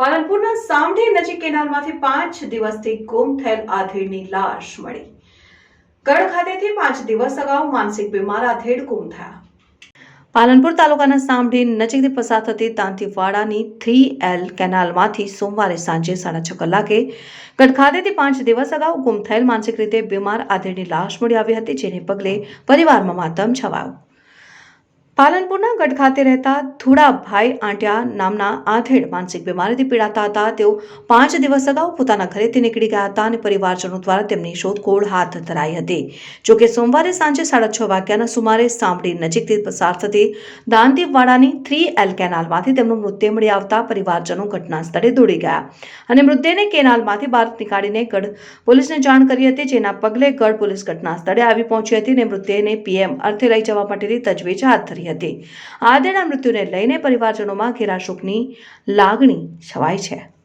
પાલનપુરના સામઢી નજીક કેનાલમાંથી પાંચ દિવસથી ગુમ થયેલ આધેડની લાશ મળી. ગઢ ખાતેથી પાંચ દિવસ અગાઉ માનસિક બીમાર આધેડ ગુમ થયા. પાલનપુર તાલુકાના સામઢી નજીકથી પસાર થતી તાંતીવાડાની થ્રી એલ કેનાલમાંથી સોમવારે સાંજે સાડા છ કલાકે ગઢ ખાતેથી પાંચ દિવસ અગાઉ ગુમ થયેલ માનસિક રીતે બીમાર આધેડની લાશ મળી આવી હતી, જેને પગલે પરિવારમાં માતમ છવાયો. પાલનપુરના ગઢ ખાતે રહેતા ધુડાભાઈ આંટિયા નામના આધેડ માનસિક બીમારીથી પીડાતા હતા. તેઓ પાંચ દિવસ અગાઉ પોતાના ઘરેથી નીકળી ગયા હતા અને પરિવારજનો દ્વારા તેમની શોધખોળ હાથ ધરાઈ હતી. જોકે સોમવારે સાંજે સાડા છ વાગ્યાના સુમારે સાંભળી નજીકથી પસાર થતી દાંતીવાડાની થ્રી એલ કેનાલમાંથી તેમનું મૃતદેહ મળી આવતા પરિવારજનો ઘટના સ્થળે દોડી ગયા અને મૃતદેહને કેનાલમાંથી બહાર નીકાળીને ગઢ પોલીસને જાણ કરી હતી, જેના પગલે ગઢ પોલીસ ઘટના સ્થળે આવી પહોંચી હતી અને મૃતદેહને પીએમ અર્થે લઈ જવા માટેની તજવીજ હાથ ધરી હતી. આદેના મૃત્યુને લઈને પરિવારજનોમાં ઘેરા શોકની લાગણી છવાઈ છે.